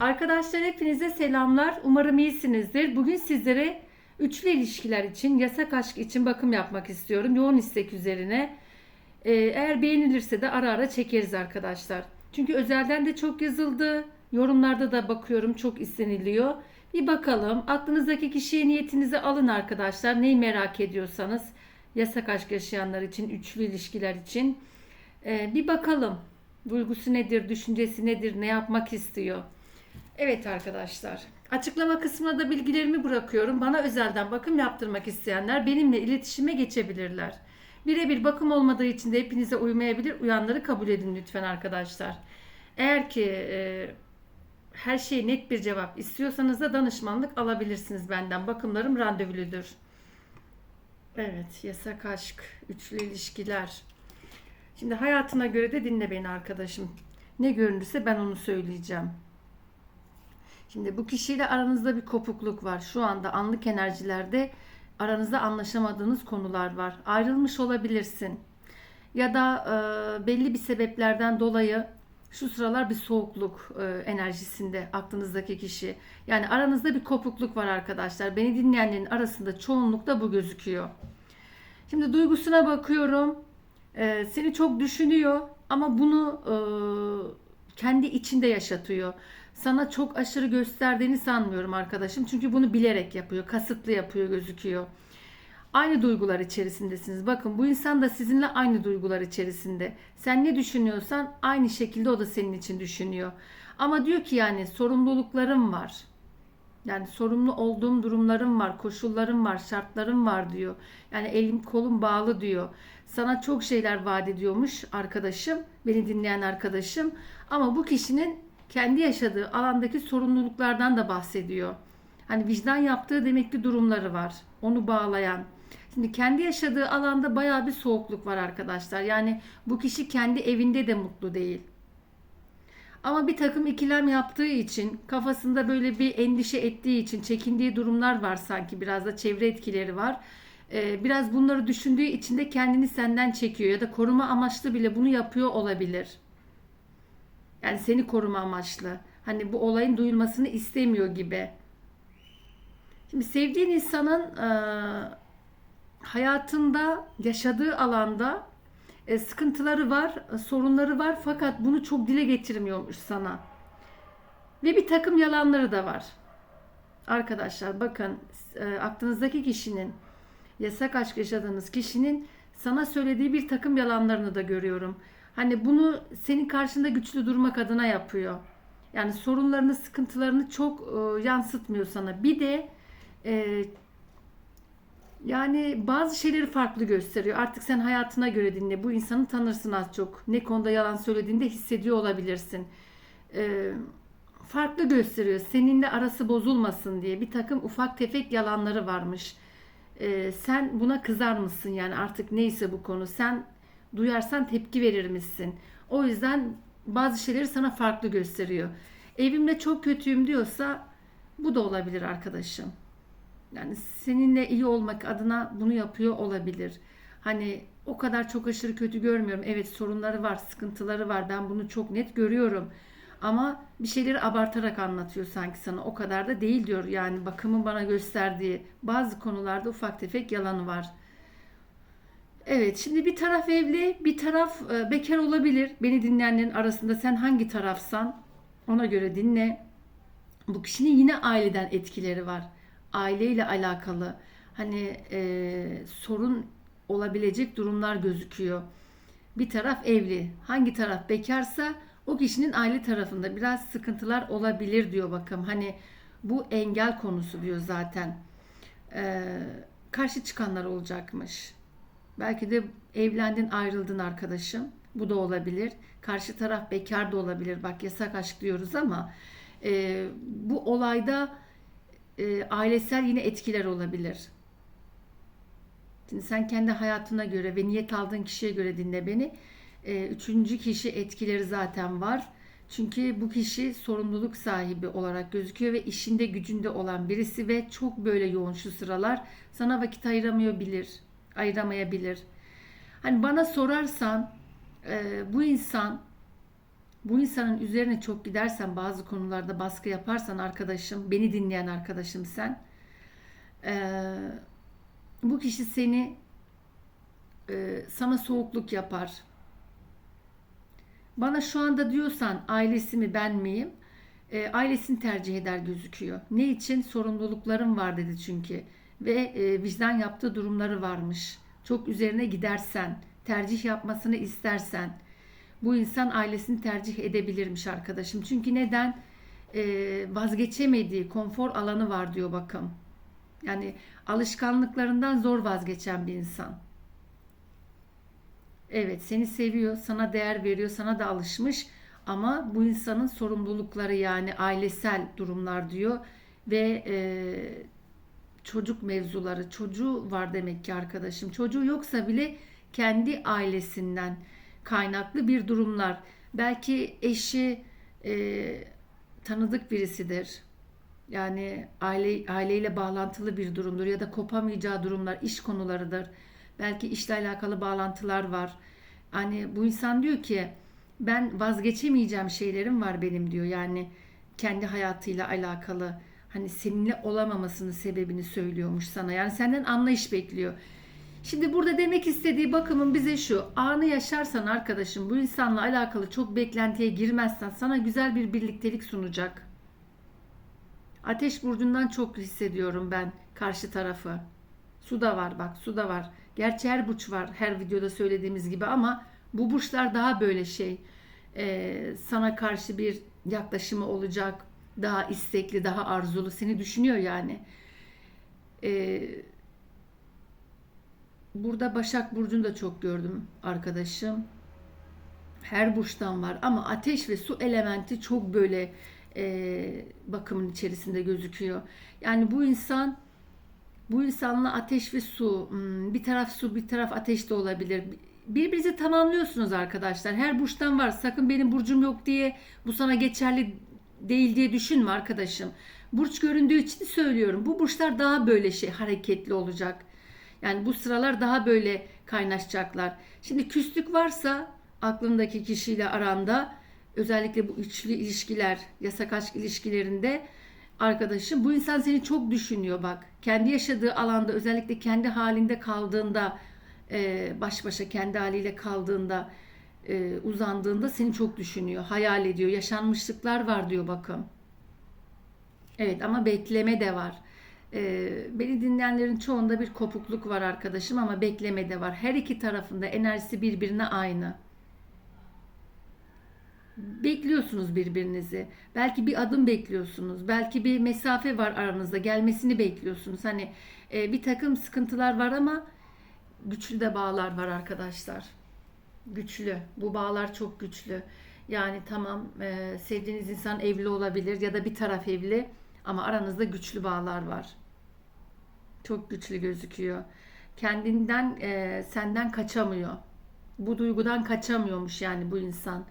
Arkadaşlar hepinize selamlar. Umarım iyisinizdir. Bugün sizlere üçlü ilişkiler için, yasak aşk için bakım yapmak istiyorum. Yoğun istek üzerine. Ee, eğer beğenilirse de ara ara çekeriz arkadaşlar. Çünkü özelden de çok yazıldı. Yorumlarda da bakıyorum çok isteniliyor. Bir bakalım. Aklınızdaki kişiye niyetinizi alın arkadaşlar. Neyi merak ediyorsanız. Yasak aşk yaşayanlar için, üçlü ilişkiler için. Ee, bir bakalım. Duygusu nedir, düşüncesi nedir, ne yapmak istiyor. Evet arkadaşlar. Açıklama kısmına da bilgilerimi bırakıyorum. Bana özelden bakım yaptırmak isteyenler benimle iletişime geçebilirler. Birebir bakım olmadığı için de hepinize uymayabilir. Uyanları kabul edin lütfen arkadaşlar. Eğer ki e, her şey net bir cevap istiyorsanız da danışmanlık alabilirsiniz benden. Bakımlarım randevuludur. Evet, yasak aşk, üçlü ilişkiler. Şimdi hayatına göre de dinle beni arkadaşım. Ne görünürse ben onu söyleyeceğim. Şimdi bu kişiyle aranızda bir kopukluk var. Şu anda anlık enerjilerde aranızda anlaşamadığınız konular var. Ayrılmış olabilirsin. Ya da e, belli bir sebeplerden dolayı şu sıralar bir soğukluk e, enerjisinde aklınızdaki kişi. Yani aranızda bir kopukluk var arkadaşlar. Beni dinleyenlerin arasında çoğunlukla bu gözüküyor. Şimdi duygusuna bakıyorum. E, seni çok düşünüyor ama bunu e, kendi içinde yaşatıyor. Sana çok aşırı gösterdiğini sanmıyorum arkadaşım. Çünkü bunu bilerek yapıyor, kasıtlı yapıyor gözüküyor. Aynı duygular içerisindesiniz. Bakın bu insan da sizinle aynı duygular içerisinde. Sen ne düşünüyorsan aynı şekilde o da senin için düşünüyor. Ama diyor ki yani sorumluluklarım var. Yani sorumlu olduğum durumlarım var, koşullarım var, şartlarım var diyor. Yani elim kolum bağlı diyor. Sana çok şeyler vaat ediyormuş arkadaşım, beni dinleyen arkadaşım. Ama bu kişinin kendi yaşadığı alandaki sorumluluklardan da bahsediyor. Hani vicdan yaptığı demek ki durumları var. Onu bağlayan. Şimdi kendi yaşadığı alanda bayağı bir soğukluk var arkadaşlar. Yani bu kişi kendi evinde de mutlu değil. Ama bir takım ikilem yaptığı için, kafasında böyle bir endişe ettiği için, çekindiği durumlar var sanki. Biraz da çevre etkileri var. Ee, biraz bunları düşündüğü için de kendini senden çekiyor ya da koruma amaçlı bile bunu yapıyor olabilir. Yani seni koruma amaçlı. Hani bu olayın duyulmasını istemiyor gibi. Şimdi sevdiğin insanın e, hayatında yaşadığı alanda e, sıkıntıları var, e, sorunları var fakat bunu çok dile getirmiyormuş sana. Ve bir takım yalanları da var. Arkadaşlar bakın e, aklınızdaki kişinin yasak aşk yaşadığınız kişinin sana söylediği bir takım yalanlarını da görüyorum. Hani bunu senin karşında güçlü durmak adına yapıyor. Yani sorunlarını, sıkıntılarını çok e, yansıtmıyor sana. Bir de e, yani bazı şeyleri farklı gösteriyor. Artık sen hayatına göre dinle. Bu insanı tanırsın az çok. Ne konuda yalan söylediğinde hissediyor olabilirsin. E, farklı gösteriyor. Seninle arası bozulmasın diye bir takım ufak tefek yalanları varmış. E, sen buna kızar mısın yani artık neyse bu konu. Sen duyarsan tepki verir misin? O yüzden bazı şeyleri sana farklı gösteriyor. Evimde çok kötüyüm diyorsa bu da olabilir arkadaşım. Yani seninle iyi olmak adına bunu yapıyor olabilir. Hani o kadar çok aşırı kötü görmüyorum. Evet sorunları var, sıkıntıları var. Ben bunu çok net görüyorum. Ama bir şeyleri abartarak anlatıyor sanki sana. O kadar da değil diyor. Yani bakımın bana gösterdiği bazı konularda ufak tefek yalanı var. Evet, şimdi bir taraf evli, bir taraf e, bekar olabilir. Beni dinleyenlerin arasında sen hangi tarafsan ona göre dinle. Bu kişinin yine aileden etkileri var. Aileyle alakalı hani e, sorun olabilecek durumlar gözüküyor. Bir taraf evli, hangi taraf bekarsa o kişinin aile tarafında biraz sıkıntılar olabilir diyor bakım. Hani bu engel konusu diyor zaten. E, karşı çıkanlar olacakmış. Belki de evlendin ayrıldın arkadaşım. Bu da olabilir. Karşı taraf bekar da olabilir. Bak yasak aşk diyoruz ama e, bu olayda e, ailesel yine etkiler olabilir. Şimdi sen kendi hayatına göre ve niyet aldığın kişiye göre dinle beni. E, üçüncü kişi etkileri zaten var. Çünkü bu kişi sorumluluk sahibi olarak gözüküyor ve işinde gücünde olan birisi ve çok böyle yoğun şu sıralar sana vakit ayıramıyor bilir ayıramayabilir. Hani bana sorarsan e, bu insan bu insanın üzerine çok gidersen bazı konularda baskı yaparsan arkadaşım, beni dinleyen arkadaşım sen, eee, bu kişi seni eee, sana soğukluk yapar. Bana şu anda diyorsan ailesi mi ben miyim? E, ailesini tercih eder gözüküyor. Ne için? Sorumluluklarım var dedi çünkü. Ve e, vicdan yaptığı durumları varmış. Çok üzerine gidersen, tercih yapmasını istersen bu insan ailesini tercih edebilirmiş arkadaşım. Çünkü neden? E, vazgeçemediği konfor alanı var diyor bakın. Yani alışkanlıklarından zor vazgeçen bir insan. Evet seni seviyor, sana değer veriyor, sana da alışmış ama bu insanın sorumlulukları yani ailesel durumlar diyor ve e, çocuk mevzuları, çocuğu var demek ki arkadaşım. Çocuğu yoksa bile kendi ailesinden kaynaklı bir durumlar. Belki eşi e, tanıdık birisidir. Yani aile aileyle bağlantılı bir durumdur ya da kopamayacağı durumlar, iş konularıdır. Belki işle alakalı bağlantılar var. Hani bu insan diyor ki ben vazgeçemeyeceğim şeylerim var benim diyor. Yani kendi hayatıyla alakalı hani seninle olamamasının sebebini söylüyormuş sana. Yani senden anlayış bekliyor. Şimdi burada demek istediği bakımın bize şu. Anı yaşarsan arkadaşım bu insanla alakalı çok beklentiye girmezsen sana güzel bir birliktelik sunacak. Ateş burcundan çok hissediyorum ben karşı tarafı. Su da var bak su da var. Gerçi her burç var her videoda söylediğimiz gibi ama bu burçlar daha böyle şey e, sana karşı bir yaklaşımı olacak. Daha istekli, daha arzulu seni düşünüyor yani. E, burada Başak Burcu'nu da çok gördüm arkadaşım. Her burçtan var ama ateş ve su elementi çok böyle e, bakımın içerisinde gözüküyor. Yani bu insan bu insanla ateş ve su hmm, bir taraf su bir taraf ateş de olabilir. Birbirinizi tamamlıyorsunuz arkadaşlar. Her burçtan var. Sakın benim burcum yok diye bu sana geçerli değil diye düşünme arkadaşım. Burç göründüğü için söylüyorum. Bu burçlar daha böyle şey hareketli olacak. Yani bu sıralar daha böyle kaynaşacaklar. Şimdi küslük varsa aklındaki kişiyle aranda özellikle bu üçlü ilişkiler, yasak aşk ilişkilerinde arkadaşım bu insan seni çok düşünüyor bak. Kendi yaşadığı alanda özellikle kendi halinde kaldığında baş başa kendi haliyle kaldığında e, uzandığında seni çok düşünüyor. Hayal ediyor. Yaşanmışlıklar var diyor bakın. Evet ama bekleme de var. E, beni dinleyenlerin çoğunda bir kopukluk var arkadaşım ama bekleme de var. Her iki tarafında enerjisi birbirine aynı bekliyorsunuz birbirinizi. Belki bir adım bekliyorsunuz. Belki bir mesafe var aranızda. Gelmesini bekliyorsunuz. Hani e, bir takım sıkıntılar var ama güçlü de bağlar var arkadaşlar. Güçlü. Bu bağlar çok güçlü. Yani tamam e, sevdiğiniz insan evli olabilir ya da bir taraf evli ama aranızda güçlü bağlar var. Çok güçlü gözüküyor. Kendinden e, senden kaçamıyor. Bu duygudan kaçamıyormuş yani bu insan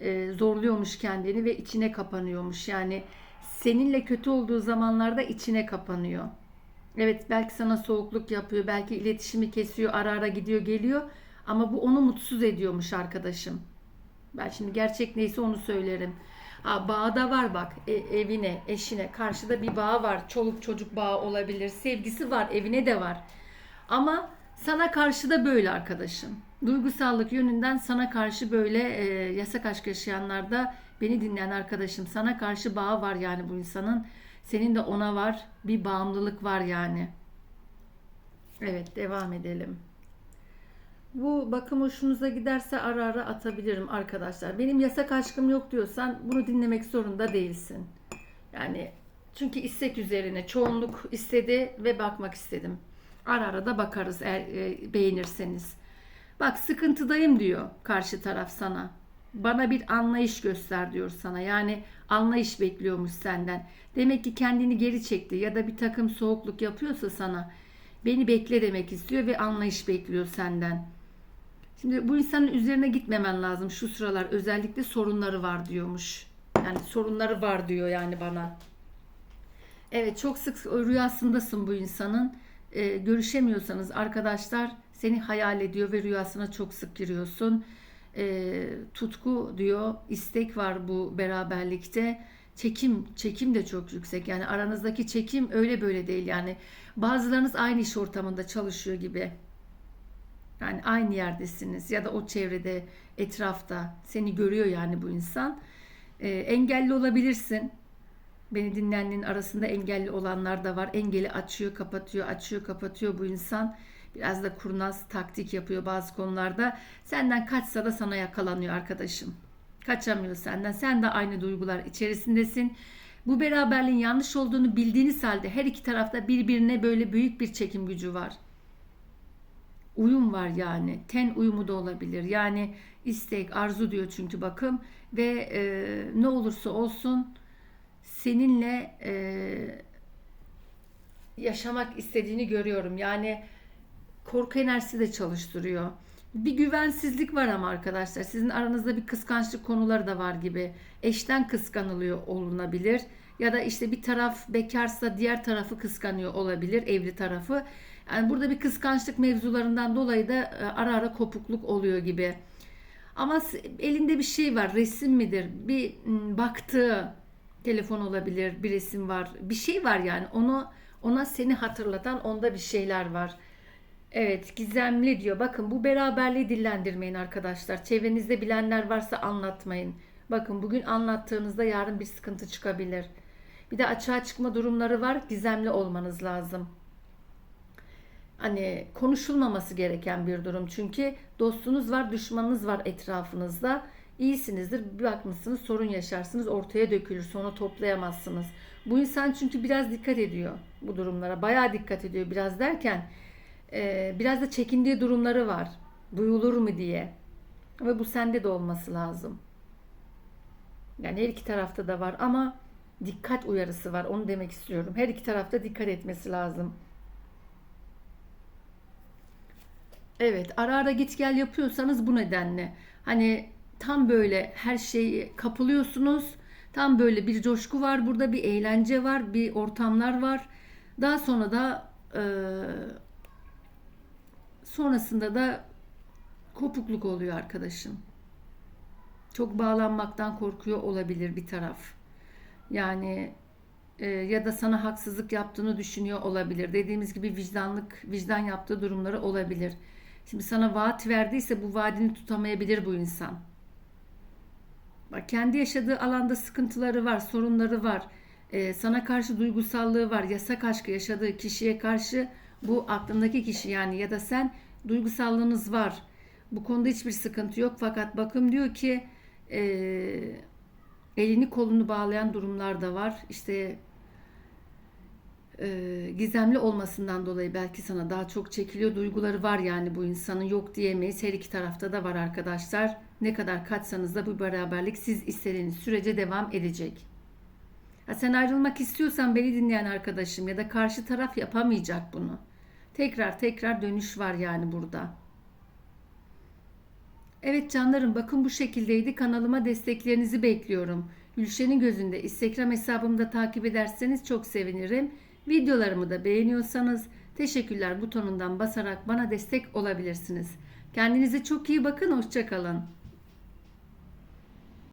e, zorluyormuş kendini ve içine kapanıyormuş. Yani seninle kötü olduğu zamanlarda içine kapanıyor. Evet belki sana soğukluk yapıyor, belki iletişimi kesiyor, ara ara gidiyor geliyor ama bu onu mutsuz ediyormuş arkadaşım. Ben şimdi gerçek neyse onu söylerim. Ha, bağda var bak e, evine, eşine karşıda bir bağ var. Çoluk çocuk bağı olabilir. Sevgisi var, evine de var. Ama sana karşı da böyle arkadaşım. Duygusallık yönünden sana karşı böyle e, yasak aşk yaşayanlarda beni dinleyen arkadaşım sana karşı bağı var yani bu insanın. Senin de ona var. Bir bağımlılık var yani. Evet devam edelim. Bu bakım hoşunuza giderse ara ara atabilirim arkadaşlar. Benim yasak aşkım yok diyorsan bunu dinlemek zorunda değilsin. Yani çünkü istek üzerine çoğunluk istedi ve bakmak istedim. Ara ara da bakarız eğer e, beğenirseniz. Bak sıkıntıdayım diyor karşı taraf sana. Bana bir anlayış göster diyor sana. Yani anlayış bekliyormuş senden. Demek ki kendini geri çekti ya da bir takım soğukluk yapıyorsa sana beni bekle demek istiyor ve anlayış bekliyor senden. Şimdi bu insanın üzerine gitmemen lazım şu sıralar özellikle sorunları var diyormuş. Yani sorunları var diyor yani bana. Evet çok sık rüyasındasın bu insanın. Ee, görüşemiyorsanız arkadaşlar seni hayal ediyor ve rüyasına çok sık giriyorsun. e, tutku diyor, istek var bu beraberlikte. Çekim, çekim de çok yüksek. Yani aranızdaki çekim öyle böyle değil. Yani bazılarınız aynı iş ortamında çalışıyor gibi. Yani aynı yerdesiniz ya da o çevrede, etrafta seni görüyor yani bu insan. E, engelli olabilirsin. Beni dinleyenlerin arasında engelli olanlar da var. Engeli açıyor, kapatıyor, açıyor, kapatıyor bu insan. Biraz da kurnaz taktik yapıyor bazı konularda. Senden kaçsa da sana yakalanıyor arkadaşım. Kaçamıyor senden. Sen de aynı duygular içerisindesin. Bu beraberliğin yanlış olduğunu bildiğiniz halde her iki tarafta birbirine böyle büyük bir çekim gücü var. Uyum var yani. Ten uyumu da olabilir. Yani istek, arzu diyor çünkü bakım ve e, ne olursa olsun seninle e, yaşamak istediğini görüyorum. Yani korku enerjisi de çalıştırıyor. Bir güvensizlik var ama arkadaşlar. Sizin aranızda bir kıskançlık konuları da var gibi. Eşten kıskanılıyor olunabilir. Ya da işte bir taraf bekarsa diğer tarafı kıskanıyor olabilir. Evli tarafı. Yani burada bir kıskançlık mevzularından dolayı da e, ara ara kopukluk oluyor gibi. Ama elinde bir şey var. Resim midir? Bir baktığı telefon olabilir. Bir resim var. Bir şey var yani. Onu ona seni hatırlatan onda bir şeyler var. Evet gizemli diyor. Bakın bu beraberliği dillendirmeyin arkadaşlar. Çevrenizde bilenler varsa anlatmayın. Bakın bugün anlattığınızda yarın bir sıkıntı çıkabilir. Bir de açığa çıkma durumları var. Gizemli olmanız lazım. Hani konuşulmaması gereken bir durum. Çünkü dostunuz var, düşmanınız var etrafınızda. İyisinizdir. Bir bakmışsınız sorun yaşarsınız. Ortaya dökülür. Sonra toplayamazsınız. Bu insan çünkü biraz dikkat ediyor bu durumlara. Bayağı dikkat ediyor. Biraz derken e, biraz da çekindiği durumları var. Duyulur mu diye. Ve bu sende de olması lazım. Yani her iki tarafta da var ama dikkat uyarısı var. Onu demek istiyorum. Her iki tarafta dikkat etmesi lazım. Evet, ara ara git gel yapıyorsanız bu nedenle. Hani tam böyle her şeyi kapılıyorsunuz. Tam böyle bir coşku var. Burada bir eğlence var, bir ortamlar var. Daha sonra da e, sonrasında da kopukluk oluyor arkadaşım. Çok bağlanmaktan korkuyor olabilir bir taraf. Yani e, ya da sana haksızlık yaptığını düşünüyor olabilir. Dediğimiz gibi vicdanlık, vicdan yaptığı durumları olabilir. Şimdi sana vaat verdiyse bu vaadini tutamayabilir bu insan. Bak kendi yaşadığı alanda sıkıntıları var, sorunları var. Ee, sana karşı duygusallığı var. Yasak aşkı yaşadığı kişiye karşı bu aklındaki kişi yani ya da sen duygusallığınız var. Bu konuda hiçbir sıkıntı yok. Fakat bakım diyor ki e, elini kolunu bağlayan durumlar da var. İşte e, gizemli olmasından dolayı belki sana daha çok çekiliyor. Duyguları var yani bu insanın yok diyemeyiz. Her iki tarafta da var arkadaşlar. Ne kadar kaçsanız da bu beraberlik siz istediğiniz sürece devam edecek. Ha, sen ayrılmak istiyorsan beni dinleyen arkadaşım ya da karşı taraf yapamayacak bunu. Tekrar tekrar dönüş var yani burada. Evet canlarım bakın bu şekildeydi. Kanalıma desteklerinizi bekliyorum. Gülşen'in gözünde Instagram hesabımda takip ederseniz çok sevinirim. Videolarımı da beğeniyorsanız teşekkürler butonundan basarak bana destek olabilirsiniz. Kendinize çok iyi bakın. Hoşçakalın.